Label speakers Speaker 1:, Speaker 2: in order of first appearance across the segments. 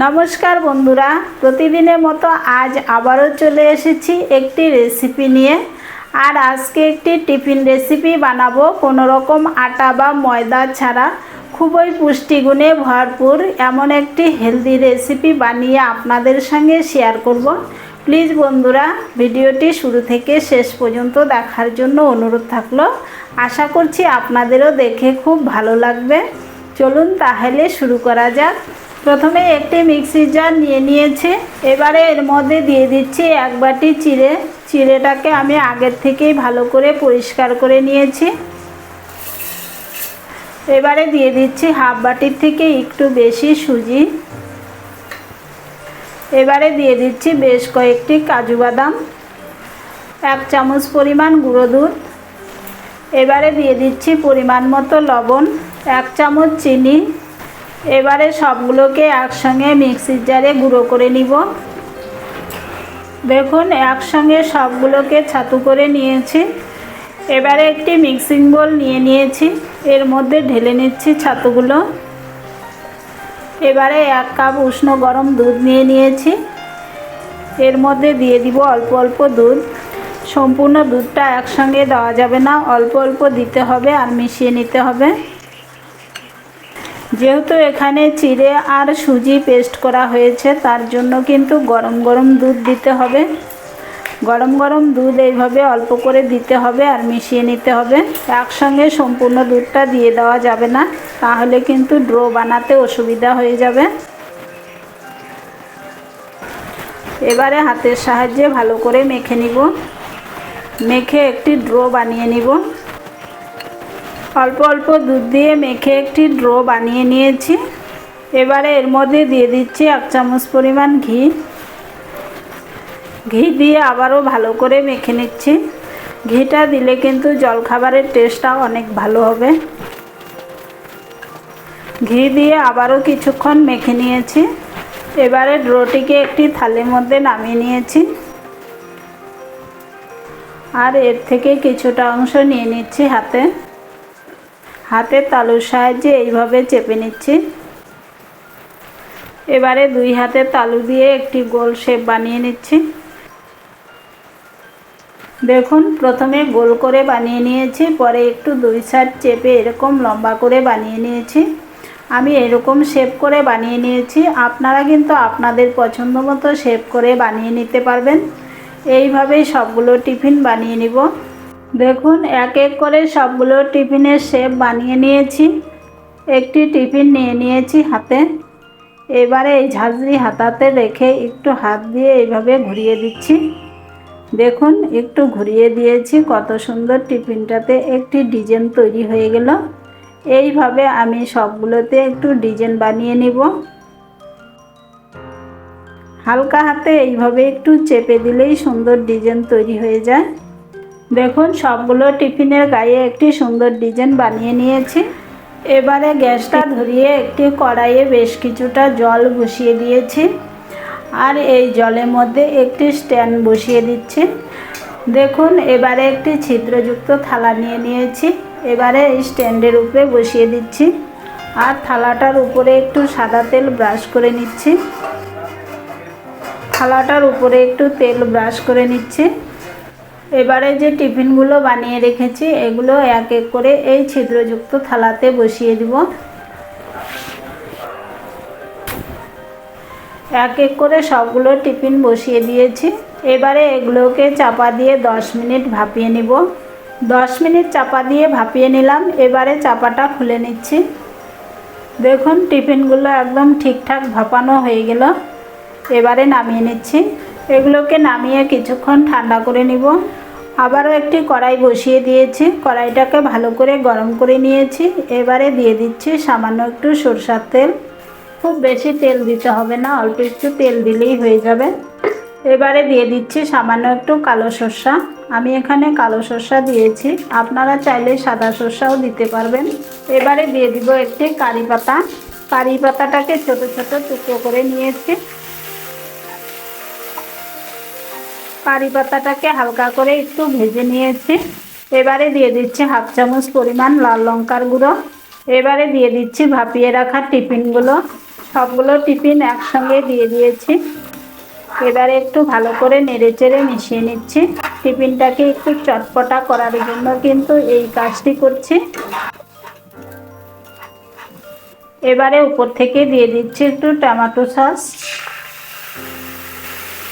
Speaker 1: নমস্কার বন্ধুরা, প্রতিদিনের মতো আজ আবারও চলে এসেছি একটি রেসিপি নিয়ে। আর আজকে একটি টিফিন রেসিপি বানাবো। কোনো রকম আটা বা ময়দা ছাড়া খুবই পুষ্টিগুণে ভরপুর এমন একটি হেলদি রেসিপি বানিয়ে আপনাদের সঙ্গে শেয়ার করব। প্লিজ বন্ধুরা, ভিডিওটি শুরু থেকে শেষ পর্যন্ত দেখার জন্য অনুরোধ থাকল। আশা করছি আপনাদেরও দেখে খুব ভালো লাগবে। চলুন তাহলে শুরু করা যাক। প্রথমে একটি মিক্সি জার নিয়ে নিয়েছি। এবারে এর মধ্যে দিয়ে দিচ্ছি এক বাটি চিড়ে। চিড়েটাকে আমি আগের থেকেই ভালো করে পরিষ্কার করে নিয়েছি। এবারে দিয়ে দিচ্ছি হাফ বাটির থেকে একটু বেশি সুজি। এবারে দিয়ে দিচ্ছি বেশ কয়েকটি কাজু বাদাম, এক চামচ পরিমাণ গুঁড়ো দুধ। এবারে দিয়ে দিচ্ছি পরিমাণ মতো লবণ, এক চামচ চিনি এবারে সবগুলোকে একসঙ্গে মিক্সির জারে গুঁড়ো করে নিব। দেখুন, একসঙ্গে সবগুলোকে ছাতু করে নিয়েছি। এবারে একটি মিক্সিং বোল নিয়ে নিয়েছি। এর মধ্যে ঢেলে নিচ্ছি ছাতুগুলো। এবারে এক কাপ উষ্ণ গরম দুধ নিয়ে নিয়েছি। এর মধ্যে দিয়ে দিব অল্প অল্প দুধ। সম্পূর্ণ দুধটা একসঙ্গে দেওয়া যাবে না। অল্প অল্প দিতে হবে আর মিশিয়ে নিতে হবে। যেহেতু এখানে চিড়ে আর সুজি পেস্ট করা হয়েছে, তার জন্য কিন্তু গরম গরম দুধ দিতে হবে। গরম গরম দুধ এইভাবে অল্প করে দিতে হবে আর মিশিয়ে নিতে হবে। একসঙ্গে সম্পূর্ণ দুধটা দিয়ে দেওয়া যাবে না, তাহলে কিন্তু ড্রো বানাতে অসুবিধা হয়ে যাবে। এবারে হাতের সাহায্যে ভালো করে মেখে নিব। মেখে একটি ড্রো বানিয়ে নিব। অল্প অল্প দুধ দিয়ে মেখে একটি ড্রো বানিয়ে নিয়েছি। এবারে এর মধ্যে দিয়ে দিচ্ছি এক চামচ পরিমাণ ঘি। ঘি দিয়ে আবারও ভালো করে মেখে নিচ্ছি। ঘিটা দিলে কিন্তু জলখাবারের টেস্টটা অনেক ভালো হবে। ঘি দিয়ে আবারও কিছুক্ষণ মেখে নিয়েছি। এবারে ড্রোটিকে একটি থালের মধ্যে নামিয়ে নিয়েছি। আর এর থেকে কিছুটা অংশ নিয়ে নিচ্ছি হাতে। হাতের তালুর সাহায্যে এইভাবে চেপে নিচ্ছি। এবারে দুই হাতের তালু দিয়ে একটি গোল শেপ বানিয়ে নিচ্ছি। দেখুন, প্রথমে গোল করে বানিয়ে নিয়েছি, পরে একটু দুই সাইড চেপে এরকম লম্বা করে বানিয়ে নিয়েছি। আমি এরকম শেপ করে বানিয়ে নিয়েছি, আপনারা কিন্তু আপনাদের পছন্দ মতো শেপ করে বানিয়ে নিতে পারবেন। এইভাবেই সবগুলো টিফিন বানিয়ে নিব। দেখুন, এক এক করে সবগুলো টিফিনের শেপ বানিয়ে নিয়েছি। একটি টিফিন নিয়ে নিয়েছি হাতে। এবারে এই ঝাঁঝরি হাতাতে রেখে একটু হাত দিয়ে এইভাবে ঘুরিয়ে দিচ্ছি। দেখুন, একটু ঘুরিয়ে দিয়েছি, কত সুন্দর টিফিনটাতে একটি ডিজাইন তৈরি হয়ে গেল। এইভাবে আমি সবগুলোতে একটু ডিজাইন বানিয়ে নিব। হালকা হাতে এইভাবে একটু চেপে দিলেই সুন্দর ডিজাইন তৈরি হয়ে যায়। দেখুন, সবগুলো টিফিনের গায়ে একটি সুন্দর ডিজাইন বানিয়ে নিয়েছি। এবারে গ্যাসটা ধরিয়ে একটি কড়াইয়ে বেশ কিছুটা জল বসিয়ে দিয়েছি। আর এই জলের মধ্যে একটি স্ট্যান্ড বসিয়ে দিচ্ছি। দেখুন, এবারে একটি ছিদ্রযুক্ত থালা নিয়ে নিয়েছি। এবারে এই স্ট্যান্ডের উপরে বসিয়ে দিচ্ছি। আর থালাটার উপরে একটু সাদা তেল ব্রাশ করে নিচ্ছি। থালাটার উপরে একটু তেল ব্রাশ করে নিচ্ছি। এবারে যে টিফিনগুলো বানিয়ে রেখেছি, এগুলো এক এক করে এই ছিদ্রযুক্ত থালাতে বসিয়ে দিব। এক এক করে সবগুলো টিফিন বসিয়ে দিয়েছি। এবারে এগুলোকে চাপা দিয়ে দশ মিনিট ভাপিয়ে নিব। দশ মিনিট চাপা দিয়ে ভাপিয়ে নিলাম। এবারে চাপাটা খুলে নিচ্ছি। দেখুন, টিফিনগুলো একদম ঠিকঠাক ভাপানো হয়ে গেল। এবারে নামিয়ে নিচ্ছি। এগুলোকে নামিয়ে কিছুক্ষণ ঠান্ডা করে নিব। আবারও একটি কড়াই বসিয়ে দিয়েছি। কড়াইটাকে ভালো করে গরম করে নিয়েছি। এবারে দিয়ে দিচ্ছি সামান্য একটু সরষার তেল। খুব বেশি তেল দিতে হবে না, অল্প একটু তেল দিলেই হয়ে যাবে। এবারে দিয়ে দিচ্ছি সামান্য একটু কালো সর্ষা। আমি এখানে কালো সর্ষা দিয়েছি। আপনারা চাইলে সাদা সর্ষাও দিতে পারবেন। এবারে দিয়ে দিব একটি কারি পাতা। কারি পাতাটাকে ছোট ছোট টুকরো করে নিয়েছি। কারি পাতাটাকে হালকা করে একটু ভেজে নিয়েছি। এবারে দিয়ে দিচ্ছি হাফ চামচ পরিমাণ লাল লঙ্কার গুঁড়ো। এবারে দিয়ে দিচ্ছি ভাপিয়ে রাখা টিফিনগুলো। সবগুলো টিফিন একসঙ্গে দিয়ে দিয়েছি। এবারে একটু ভালো করে নেড়েচেড়ে মিশিয়ে নিচ্ছি। টিফিনটাকে একটু চটপটা করার জন্য কিন্তু এই কাজটি করছি। এবারে উপর থেকে দিয়ে দিচ্ছি একটু টমেটো সস।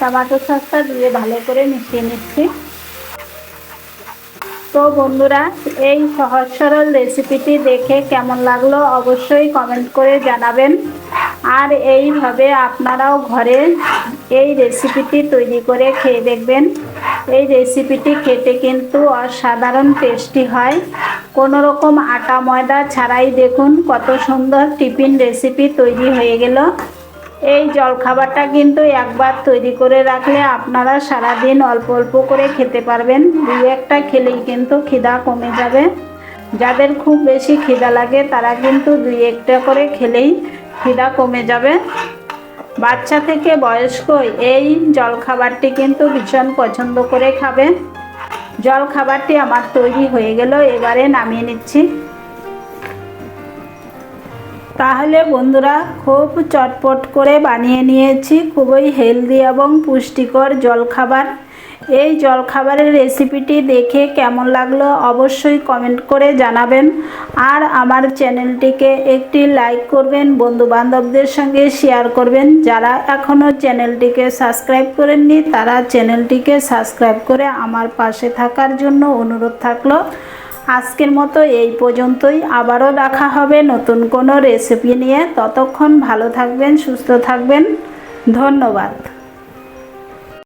Speaker 1: টমেটো সসটা দিয়ে ভালো করে মিশিয়ে নিচ্ছি। তো বন্ধুরা, এই সহজ সরল রেসিপিটি দেখে কেমন লাগল অবশ্যই কমেন্ট করে জানাবেন। আর এইভাবে আপনারাও ঘরে এই রেসিপিটি তৈরি করে খেয়ে দেখবেন। এই রেসিপিটি খেতে কিন্তু অসাধারণ টেস্টি হয়। কোনো রকম আটা ময়দা ছাড়াই দেখুন কত সুন্দর টিফিন রেসিপি তৈরি হয়ে গেল। এই জলখাবারটা কিন্তু একবার তৈরি করে রাখলে আপনারা সারাদিন অল্প অল্প করে খেতে পারবেন। দু একটা খেলেই কিন্তু খিদা কমে যাবে। যাদের খুব বেশি খিদা লাগে, তারা কিন্তু দুই একটা করে খেলেই খিদা কমে যাবে। বাচ্চা থেকে বয়স্ক, এই জলখাবারটি কিন্তু ভীষণ পছন্দ করে খাবে। জলখাবারটি আমার তৈরি হয়ে গেল, এবারে নামিয়ে নিচ্ছি। তাহলে বন্ধুরা খুব চটপট করে বানিয়ে নিয়েছি, খুবই হেলদি এবং পুষ্টিকর জলখাবার। এই জলখাবারের রেসিপিটি দেখে কেমন লাগল অবশ্যই কমেন্ট করে জানাবেন। আর আমার চ্যানেলটিকে একটি লাইক করবেন বন্ধু বান্ধবদের সঙ্গে শেয়ার করবেন। যারা এখনও চ্যানেলটিকে সাবস্ক্রাইব করেননি, তারা চ্যানেলটিকে সাবস্ক্রাইব করে আমার পাশে থাকার জন্য অনুরোধ থাকল। আজকের মতো এই পর্যন্তই। আবারও দেখা হবে নতুন কোনো রেসিপি নিয়ে। ততক্ষণ ভালো থাকবেন, সুস্থ থাকবেন। ধন্যবাদ।